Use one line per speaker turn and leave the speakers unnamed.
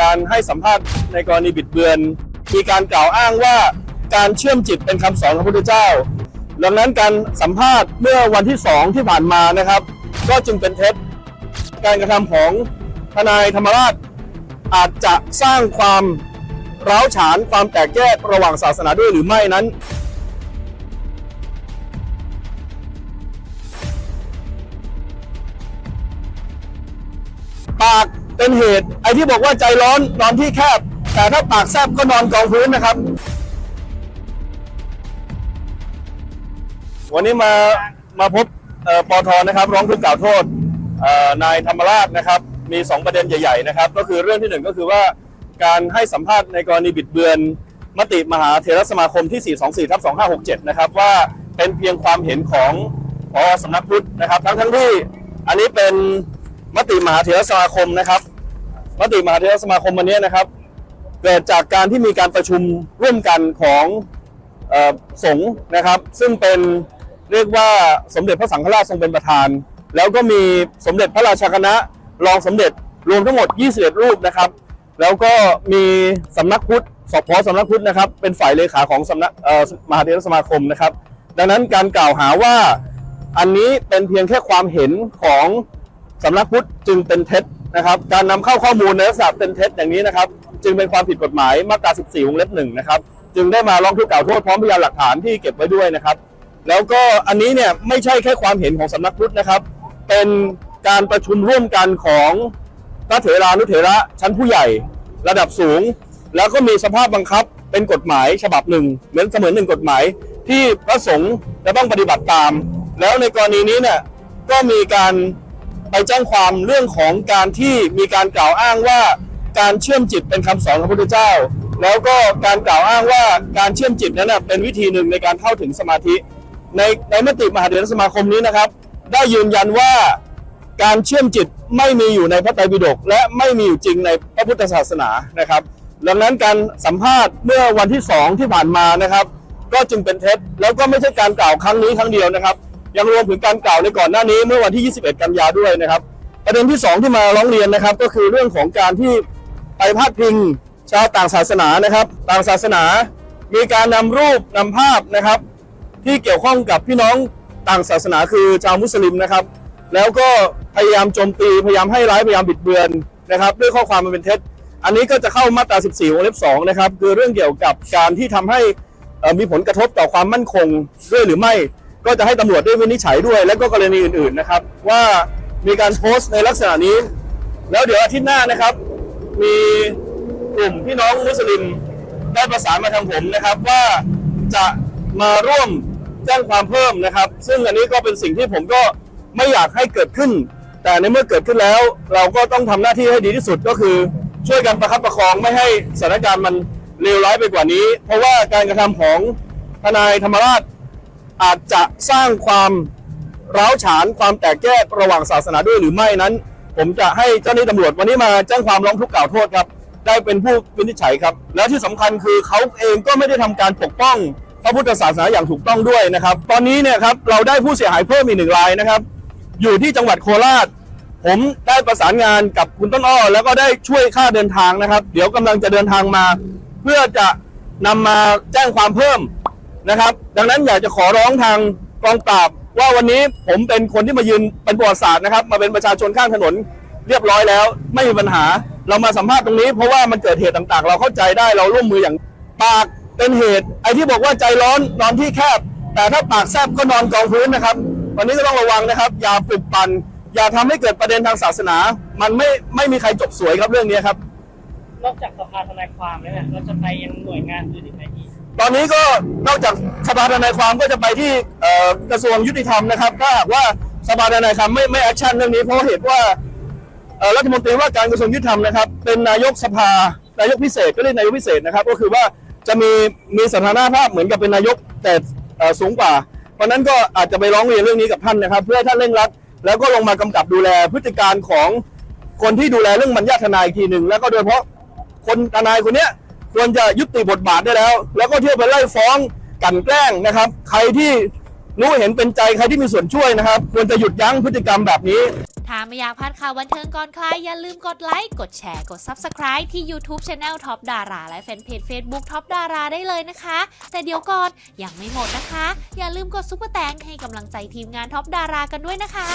การให้สัมภาษณ์ในกรณีบิดเบือน มีการกล่าวอ้างว่าการเชื่อมจิตเป็นคำสอนของพระพุทธเจ้า ดังนั้นการสัมภาษณ์เมื่อวันที่สองที่ผ่านมานะครับ ก็จึงเป็นเท็จการกระทำของทนายธรรมราชอาจจะสร้างความร้าวฉานความแตกแยกระหว่างศาสนาด้วยหรือไม่นั้น เป็นเหตุไอ้ที่บอกว่าใจร้อนนอนที่แคบ แต่ถ้าปากแซบก็นอนกองพื้นนะครับ วันนี้มามาพบเอ่อปอทนะครับ ร้องทุกข์กล่าวโทษนายธรรมราชนะครับ มี 2 ประเด็นใหญ่ๆนะครับ ก็คือเรื่องที่ 1 ก็คือว่าการให้สัมภาษณ์ในกรณีบิดเบือน มติมหาเถรสมาคมที่ 424ทับ2567 นะครับ ว่าเป็นเพียงความเห็นของพอสำนักพุทธนะครับ ทั้งทั้งที่อันนี้เป็นมติมหาเถรสมาคมนะครับ มติมหาเถรสมาคมวันนี้นะครับเกิดจากการที่มีการประชุมร่วมกันของออสงฆ์นะครับ ซึ่งเป็นเรียกว่าสมเด็จพระสังฆราชทรงเป็นประธาน แล้วก็มีสมเด็จพระราชาคณะรองสมเด็จรวมทั้งหมด 21 รูปนะครับ แล้วก็มีสำนักพุทธสพสำนักพุทธนะครับ เป็นฝ่ายเลขาของสำนักมหาเถรสมาคมนะครับ ดังนั้นการกล่าวหาว่าอันนี้เป็นเพียงแค่ความเห็นของสำนักพุทธจึงเป็นเท็จ นะครับการนำเข้าข้อมูลในลักษณะเป็นเท็จอย่างนี้นะครับ จึงเป็นความผิดกฎหมายมาตรา 14 วงเล็บหนึ่งนะครับ จึงได้มาร้องทุกข์กล่าวโทษพร้อมพยานหลักฐานที่เก็บไว้ด้วยนะครับ แล้วก็อันนี้เนี่ยไม่ใช่แค่ความเห็นของสำนักพุทธนะครับ เป็นการประชุมร่วมกันของพระเถรานุเถระชั้นผู้ใหญ่ ระดับสูง แล้วก็มีสภาพบังคับเป็นกฎหมายฉบับหนึ่งเหมือนเสมือนหนึ่งกฎหมายที่พระสงฆ์จะต้องปฏิบัติตาม แล้วในกรณีนี้เนี่ยก็มีการ ไปแจ้งความเรื่องของการที่มีการกล่าวอ้างว่าการเชื่อมจิตเป็นคำสอนของพระพุทธเจ้า แล้วก็การกล่าวอ้างว่าการเชื่อมจิตนั้นเป็นวิธีหนึ่งในการเข้าถึงสมาธิ ในในมติมหาเถรสมาคมนี้นะครับ ได้ยืนยันว่าการเชื่อมจิตไม่มีอยู่ในพระไตรปิฎกและไม่มีอยู่จริงในพระพุทธศาสนานะครับ ดังนั้นการสัมภาษณ์เมื่อวันที่สองที่ผ่านมานะครับ ก็จึงเป็นเท็จแล้วก็ไม่ใช่การกล่าวครั้งนี้ครั้งเดียวนะครับ ยังรวมถึงการกล่าวในก่อนหน้านี้เมื่อวันที่ 21 กันยาด้วยนะครับ ประเด็นที่สองที่มาร้องเรียนนะครับ ก็คือเรื่องของการที่ไปพาดพิงชาวต่างศาสนานะครับ ต่างศาสนา มีการนำรูปนำภาพนะครับ ที่เกี่ยวข้องกับพี่น้องต่างศาสนาคือชาวมุสลิมนะครับ แล้วก็พยายามโจมตีพยายามให้ร้ายพยายามบิดเบือนนะครับ ด้วยข้อความมันเป็นเท็จอันนี้ก็จะเข้ามาตรา 14 วงเล็บ 2 นะครับ คือเรื่องเกี่ยวกับการที่ทำให้มีผลกระทบต่อความมั่นคงด้วยหรือไม่ ก็จะให้ตำรวจได้วินิจฉัยด้วย และก็กรณีอื่นๆนะครับ ว่ามีการโพสต์ในลักษณะนี้ แล้วเดี๋ยวอาทิตย์หน้านะครับ มีกลุ่มพี่น้องมุสลิมได้ประสานมาทางผมนะครับว่าจะมาร่วมแจ้งความเพิ่มนะครับ ซึ่งอันนี้ก็เป็นสิ่งที่ผมก็ไม่อยากให้เกิดขึ้น แต่ในเมื่อเกิดขึ้นแล้ว เราก็ต้องทำหน้าที่ให้ดีที่สุดก็คือ ช่วยกันประคับประคองไม่ให้สถานการณ์มันเลวร้ายไปกว่านี้ เพราะว่าการกระทำของทนายธรรมราช อาจจะสร้างความร้าวฉานความแตกแยกระหว่างศาสนาด้วยหรือไม่นั้น ผมจะให้เจ้าหน้าที่ตำรวจวันนี้มาแจ้งความร้องทุกข์กล่าวโทษครับ ได้เป็นผู้วินิจฉัยครับ และที่สำคัญคือเขาเองก็ไม่ได้ทำการปกป้องพระพุทธศาสนาอย่างถูกต้องด้วยนะครับ ตอนนี้เนี่ยครับเราได้ผู้เสียหายเพิ่มอีกหนึ่งรายนะครับ อยู่ที่จังหวัดโคราช ผมได้ประสานงานกับคุณต้นอ้อ แล้วก็ได้ช่วยค่าเดินทางนะครับ เดี๋ยวกำลังจะเดินทางมา เพื่อจะนำมาแจ้งความเพิ่ม นะครับ ดังนั้นอยากจะขอร้องทางกองปราบว่าวันนี้ผมเป็นคนที่มายืนเป็นประวัติศาสตร์นะครับ มาเป็นประชาชนข้างถนนเรียบร้อยแล้ว ไม่มีปัญหาเรามาสัมภาษณ์ตรงนี้เพราะว่ามันเกิดเหตุต่างๆ เราเข้าใจได้เราร่วมมืออย่างปากเป็นเหตุ ไอ้ที่บอกว่าใจร้อนนอนที่แคบ แต่ถ้าปากแซบก็นอนกองพื้นนะครับวันนี้ก็ต้องระวังนะครับ อย่าปลุกปั่นอย่าทำให้เกิดประเด็นทางศาสนา มันไม่ไม่มีใครจบสวยครับเรื่องนี้ครับ
นอกจากสภาทนายความแล้วเนี่ยเราจะไปยังหน่วยงานอื่นอีกไหมพี่
อนนี้ก็นอกจากสภาทนายความก็จะไปที่กระทรวงยุติธรรมนะครับถ้าหากว่าสภาทนายความไม่ไม่แอคชั่นเรื่องนี้เพราะเหตุว่ารัฐมนตรีว่าการกระทรวงยุติธรรมนะครับ เป็นนายกสภานายกพิเศษก็เรียกนายกพิเศษนะครับ ก็คือว่าจะมีมีสถานะภาพเหมือนกับเป็นนายกแต่สูงกว่า เพราะนั้นก็อาจจะไปร้องเรียนเรื่องนี้กับท่านนะครับ เพื่อให้ท่านเร่งรัดแล้วก็ลงมากำกับดูแลพฤติการของคนที่ดูแลเรื่องบรรยาทนายอีกทีหนึ่งแล้วก็โดยเฉพาะคนทนายคนเนี้ย ควรจะยุติบทบาทได้แล้ว แล้วก็เที่ยวไปไล่ฟ้องกันแกล้งนะครับ ใครที่รู้เห็นเป็นใจใครที่มีส่วนช่วยนะครับ ควรจะหยุดยั้งพฤติกรรมแบบนี้
ถ้าไม่อยากพลาดข่าวบันเทิงก่อนใครอย่าลืมกดไลค์ กดแชร์ กด Subscribe ที่ YouTube Channel Top Dara และแฟนเพจ Facebook Top Dara ได้เลยนะคะ แต่เดี๋ยวก่อนยังไม่หมดนะคะ อย่าลืมกดซุปเปอร์แตงให้กำลังใจทีมงาน Top Dara กันด้วยนะคะ